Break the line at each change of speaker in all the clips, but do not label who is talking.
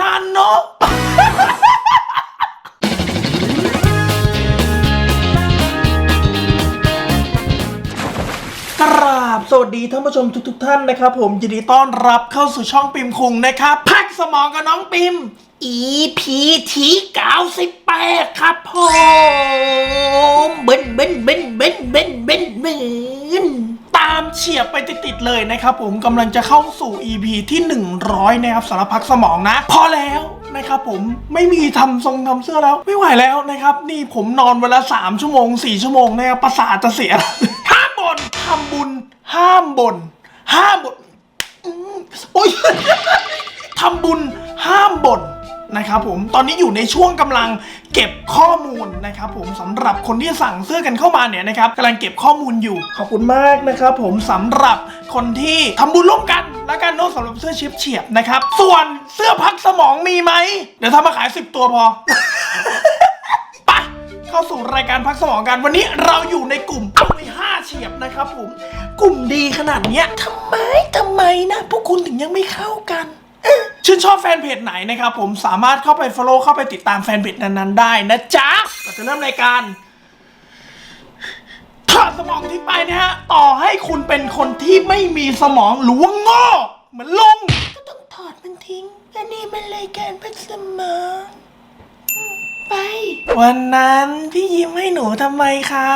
นานเนาะกราบสวัสดีท่านผู้ชมทุกๆทท่านนะครับ ผมยินดีต้อนรับเข้าสู่ช่องปิมคุงนะครับพักสมองกับน้องปิม EP ที่98ครับผมเบิ้นเบิ้นเบิ้นเบิ้นเบิ้นเบิ้นเบิ้นามเฉียบไปติดๆเลยนะครับผมกำลังจะเข้าสู่ EP ที่ 100 นะครับสารพักสมองนะ พอแล้วนะครับผมไม่มีทำทรงทำเสื้อแล้วไม่ไหวแล้วนะครับ นี่ผมนอนเวลา 3 ชั่วโมง 4 ชั่วโมงนะครับประสาทจะเสีย ห้ามบ่นทำบุญ ห้ามบ่นห้ามบ่นโอ๊ยทำบุญห้ามบ่น นะครับผมตอนนี้อยู่ในช่วงกำลังเก็บข้อมูลนะครับผมสำหรับคนที่สั่งเสื้อกันเข้ามาเนี่ยนะครับกำลังเก็บข้อมูลอยู่ขอบคุณมากนะครับผมสำหรับคนที่ทำบุญร่วมกันและกันโน้ตสำหรับเสื้อชิปเฉียบนะครับส่วนเสื้อพักสมองมีไหมเดี๋ยวทำมาขาย10ตัวพอไปเข้าสู่รายการพักสมองกันวันนี้เราอยู่ในกลุ่มเอาไปห้าเฉียบนะครับผมกลุ่มดีขนาดเนี้ยทำไมทำไมนะพวกคุณถึงยังไม่เข้ากัน ชื่นชอบแฟนเพจไหนนะครับผมสามารถเข้าไป follow เข้าไปติดตามแฟนเพจนั้นๆได้นะจ๊ะเราจะเริ่มรายการถอดสมองทิ้งไปนะฮะต่อให้คุณเป็นคนที่ไม่มีสมองหรือว่าโง่เหมือนลุงก็ต้องถอดมันทิ้งอันนี้มันรายการพักสมองไป วันนั้นพี่ยิ้มให้หนูทำไมคะ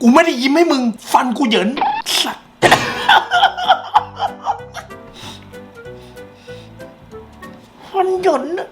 กูไม่ได้ยิ้มให้มึง ฟันกูเหยินสัตว์ หยนนะ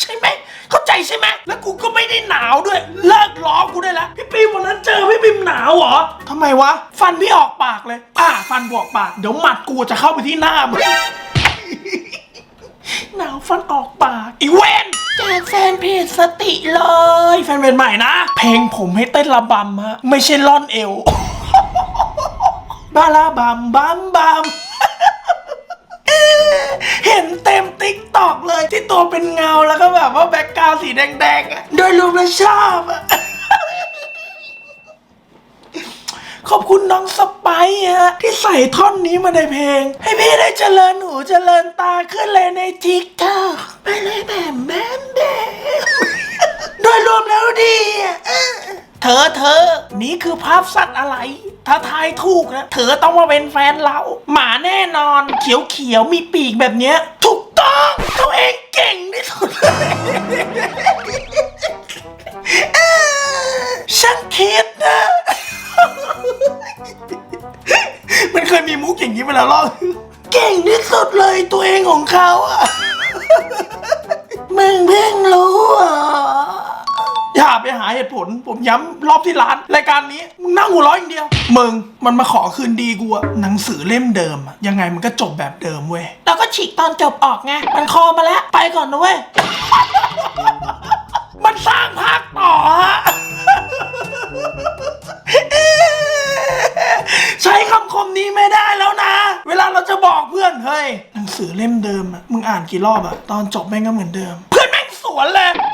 ใช่ไหมเข้าใจใช่ไหมแล้วกูก็ไม่ได้หนาวด้วย เลิกล้อกูได้แล้วพี่ปิมวันนั้นเจอพี่ปิมหนาวเหรอทำไมวะ ฟันพี่ออกปากเลยอ่าฟันบวกปาก เดี๋ยวหมัดกูจะเข้าไปที่หน้ามึง หนาวฟันออกปากอีเวนจากแฟนเพจสติเลย แฟนเพจใหม่นะ เพลงผมให้เต้นระบำฮะ ไม่ใช่ล่อนเอว บาลาบัมบัมบัม เห็นเต็มติ๊กตอกเลยที่ตัวเป็นเงาแล้วก็แบบว่าแบ็กกราวสีแดงๆอะโดยรวมแล้วชอบอะขอบคุณน้องสไปซ์ฮะที่ใส่ท่อนนี้มาในเพลง ให้พี่ได้เจริญหูเจริญตาขึ้นเลยในทิกตอกไปเลยแบมแบมแบมโดยรวมแล้วดีอะ เธอเธอ นี่คือภาพสัตว์อะไร ถ้าทายถูกนะ เธอต้องมาเป็นแฟนเรา หมาแน่นอน เขียวเขียวมีปีกแบบเนี้ย ถูกต้องตัวเองเก่งที่สุดเลยเออช่างคิดนะ มันเคยมีมุกอย่างนี้มาแล้วรอบเก่งที่สุดเลยตัวเองของเขาอะมึงเพิ่งรู้เหร ออย่าไปหาเหตุผล ผมย้ำรอบที่ร้านรายการนี้มึงนั่งหัวเร้ออย่างเดียวมึงมันมาขอคืนดีกูอะหนังสือเล่มเดิมอะยังไงมันก็จบแบบเดิมเว้ยแล้วก็ฉีกตอนจบออกไงมันคอมาแล้วไปก่อนนะเว้ย มันสร้างภาคต่อฮะ ใช้คำคมนี้ไม่ได้แล้วนะ เวลาเราจะบอกเพื่อนเฮ้ยหนังสือเล่มเดิมอะมึงอ่านกี่รอบอะตอนจบแม่งก็เหมือนเดิม เพื่อนแม่งสวนเลยแล้วก็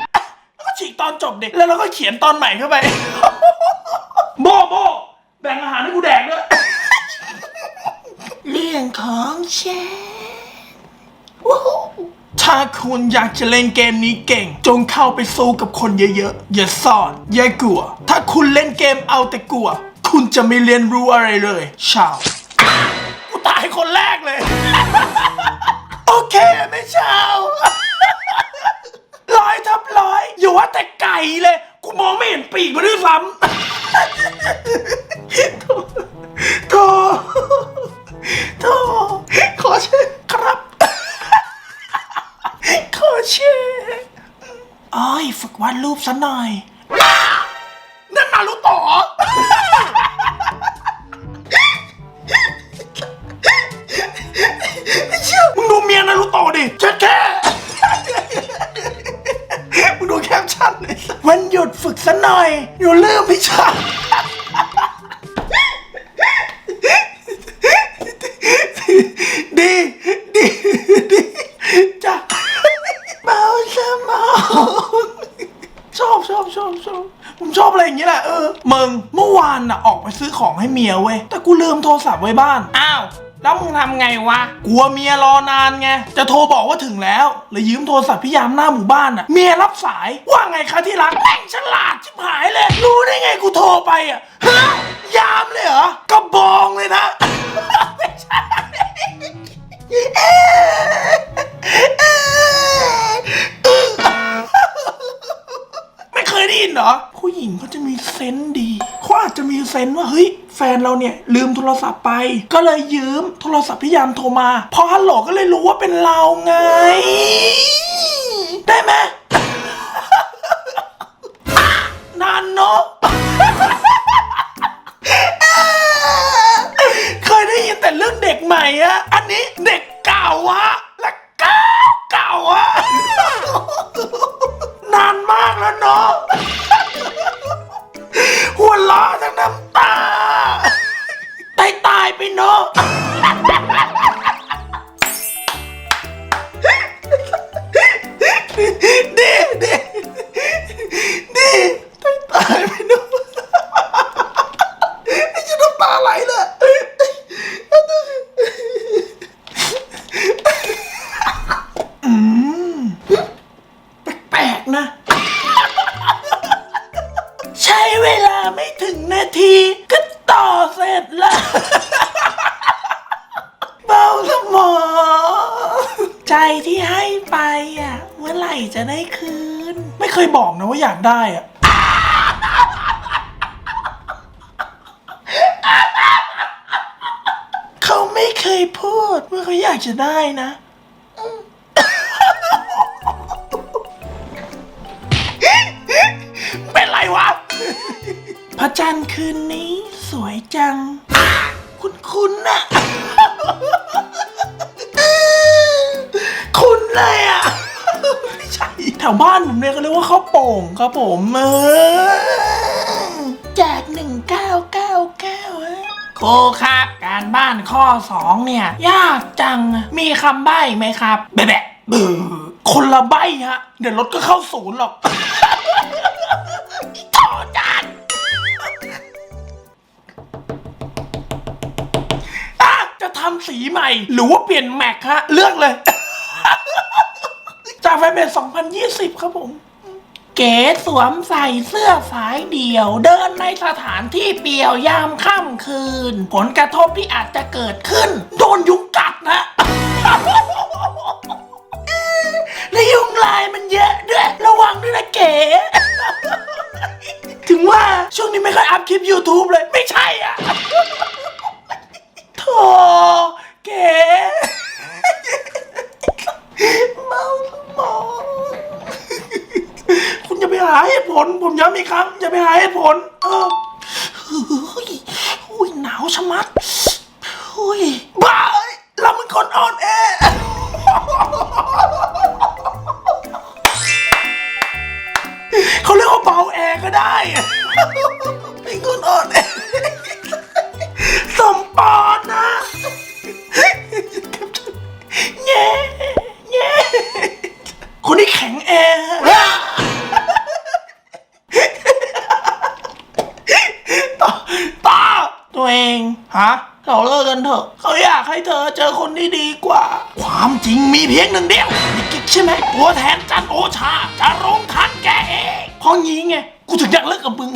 ฉีกตอนจบเด็กแล้วเราก็เขียนตอนใหม่เข้าไป โบโบแบ่งอาหารให้กูแดกด้วย เรื่องของฉันถ้าคุณอยากจะเล่นเกมนี้เก่ง จงเข้าไปสู้กับคนเยอะๆ อย่าซ่อน อย่ากลัว ถ้าคุณเล่นเกมเอาแต่กลัว คุณจะไม่เรียนรู้อะไรเลยชาวกูตายคนแรกเลย โอเคไม่ชาวร้อยทับร้ อยอย่าว่าแต่ไก่เลย กูมองไม่เห็นปีกมันด้วยซ้ำโธ่โธ่ขอเชิญครับ ขอเชิญอ้อยฝึกวาดรูปซะหน่อย ซะหน่อย อยู่ลืมพี่ชายดีดีดีจ้ะเบาสมองชอบชอบชอบชอบผมชอบอะไรอย่างนี้แหละเออมึงเมื่อวานน่ะออกไปซื้อของให้เมียเว้ยแต่กูลืมโทรศัพท์ไว้บ้านอ้าว แล้วมึงทำไงวะ กลัวเมียรอนานไง จะโทรบอกว่าถึงแล้วเลยยืมโทรศัพท์พี่ยามหน้าหมู่บ้านอะเมียรับสาย ว่าไงคะที่รักแม่งฉลาดชิบหายเลย รู้ได้ไงกูโทรไปอะฮะ ยามเลยเหรอกระบองเลยนะ ไม่ใช่ ได้ยินเหรอ ผู้หญิงเขาจะมีเซนส์ดีเขาอาจจะมีเซนส์ว่าเฮ้ยแฟนเราเนี่ยลืมโทรศัพท์ไป ก็เลยยืมโทรศัพท์พี่ยามโทรมา พอฮัลโหลก็เลยรู้ว่าเป็นเราไง ได้ไหมนานเนาะเคยได้ยินแต่เรื่องเด็กใหม่อะอันนี้เด็กเก่าอะาไหลเลยอืมแปลกๆนะ ใช้เวลาไม่ถึงนาที ก็ต่อเสร็จล้วเบาสมอง ใจที่ให้ไปอะ เมื่อไหร่จะได้คืน ไม่เคยบอกนะว่าอยากได้อะ เขาไม่เค ยพูดว่าเขาอยากจะได้นะ เป็นไรวะ พระจันทร์คืนนี้สวยจัง คุณคุณน่ะ คุณเลยอะ ไม่ใช่แถวบ้านผมเนี่ยเขาเรียกว่าข้าวโป่งครับผมเออจากหนึ่งเก้าเก้าเก้าฮะโคครับ การบ้านข้อสองเนี่ย ยากจังมีคำใบ้ไหมครับ แบะแบะเบอคนละใบ้ฮะ เดี๋ยวรถก็เข้าศูนย์หรอกโทษจานอะจะทำสีใหม่ หรือว่าเปลี่ยนแม็กฮะ เลือกเลย จากไฟเบส2020 ครับผม เก๋สวมใส่เสื้อสายเดี่ยว เดินในสถานที่เปลี่ยวยามค่ำคืน ผลกระทบที่อาจจะเกิดขึ้น โดนยุงกัดนะ และยุงลายมันเยอะด้วย ระวังด้วยนะเก๋ ถึงว่าช่วงนี้ไม่ค่อยอัพคลิป YouTube เลย ไม่ใช่อะ โธ่เก๋ หาเหตุผล ผมย้ำอีกครั้ง อย่าไปหาเหตุผล เออเฮ้ยอุ้ยหนาวชะมัดเฮ้ยบ้าเอ้ยเรามันคนอ่อนแอ เขาเรียกว่าเบาแอร์ก็ได้ อเจอคนที่ดีกว่า ความจริงมีเพียงหนึ่งเดียวนี่กิ๊กใช่ไหมตัวแทนจันโอชา จะรงทันแกเองเพราะงี้ไง กูถึงอยากเลิกกับมึง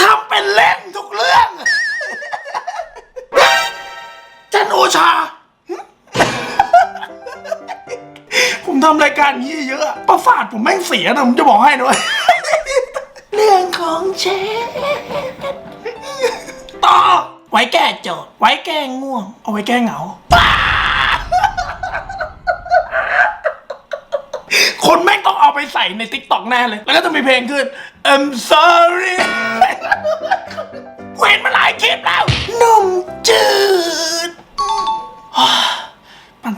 ทำเป็นเล่นทุกเรื่อง จันโอชา ผมทำรายการ ประสาทผมแม่งเสียนะผมจะบอกให้ด้วยเรื่องของเชฟต่อไว้แก้โจทย์ ไว้แก้ง่วง เอาไว้แก้เหงา คนแม่งต้องเอาไปใส่ในติ๊กต็อกแน่เลย แล้วก็จะมีเพลงขึ้น I'm sorry เว้นมาหลายคลิปแล้ว นุ่มจืดปั่น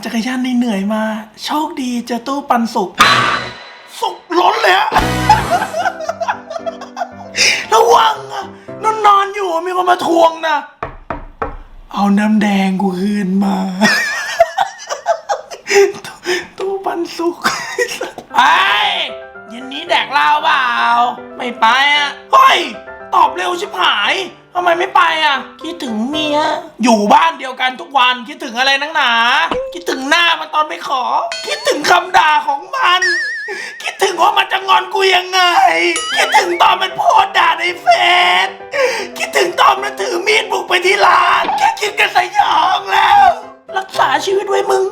จักรยานเหนื่อยๆมา โชคดีเจอตู้ปันสุก สุกล้นเลยอะ ระวังอะนอนนอนๆอยู่มีคนมาทวงนะ เอาน้ำแดงกูคืนมา ตู้ตู้ปันสุกไอ้เย็นนี้แดกเหล้าเปล่า ไม่ไปอะเฮ้ย ตอบเร็วชิบหายทำไมไม่ไปอะ คิดถึงเมีย อยู่บ้านเดียวกันทุกวันคิดถึงอะไรนักหนา คิดถึงหน้ามันตอนไม่ขอ คิดถึงคำด่าของมัน คิดถึงว่ามันจะงอนกูยังไง คิดถึงตอนมันโพสต์ด่าในเฟซคิดถึงตอนมันถือมีดบุกไปที่ร้านแค่คิดกันสยองแล้ว รักษาชีวิตไว้มึง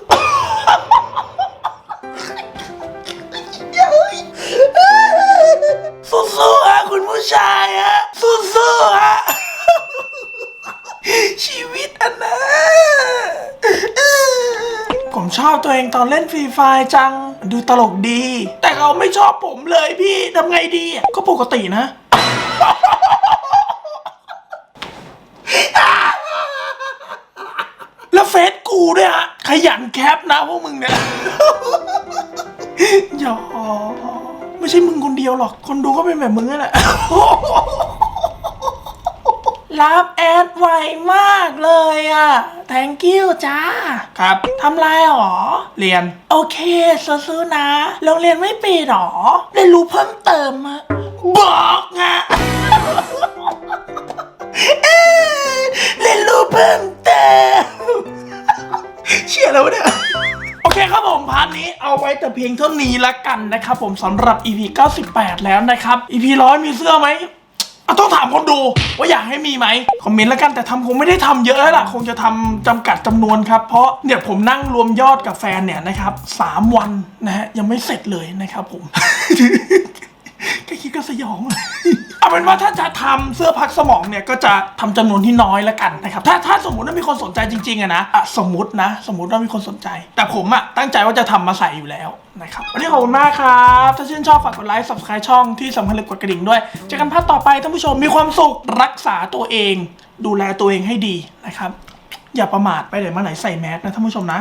ฟรีไฟร์จัง ดูตลกดี แต่เขาไม่ชอบผมเลยพี่ทำไงดีก็ปกตินะ แล้วเฟซกูด้วยฮะขยันแคปนะพวกมึงเนี่ยอย่าไม่ใช่มึงคนเดียวหรอก คนดูก็เป็นแบบมึงนั่นแหละ รับแอดไวมากเลยอะ thank you จ้า ครับทำไรหรอ เรียน โอเคสู้ๆนะ โรงเรียนไม่ปิดหรอ ได้รู้เพิ่มเติมอะบอกอะเอ้ยเรียนรู้เพิ่มเติม เชื่อแล้วะเนี่ย โอเคครับผมพาร์ทนี้เอาไว้แต่เพียงเท่านี้ละกันนะครับผมสำหรับ EP 98 แล้วนะครับ EP ร้อยมีเสื้อไหม อะต้องถามคนดูว่าอยากให้มีไหมคอมเมนต์แล้วกันแต่ทำคงไม่ได้ทำเยอะแล้วล่ะคงจะทำจำกัดจำนวนครับ เพราะเนี่ยผมนั่งรวมยอดกับแฟนเนี่ยนะครับสามวันนะฮะยังไม่เสร็จเลยนะครับผม แค่คิดก็สยองเลยเอาเป็นว่าถ้าจะทำเสื้อพักสมองเนี่ยก็จะทำจำนวนที่น้อยแล้วกันนะครับถ้าถ้าสมมติว่ามีคนสนใจจริงๆอะนะอะสมมตินะ สมมติว่ามีคนสนใจ แต่ผมอะตั้งใจว่าจะทำมาใส่อยู่แล้วนะครับวันนี้ขอบคุณมากครับ ถ้าชื่นชอบฝากกดไลค์ subscribe ช่องที่สำคัญเลยกดกระดิ่งด้วยเจอกันภาคต่อไปท่านผู้ชมมีความสุขรักษาตัวเอง ดูแลตัวเองให้ดีนะครับอย่าประมาทไปไหนมาไหนใส่แมสนะท่านผู้ชมนะ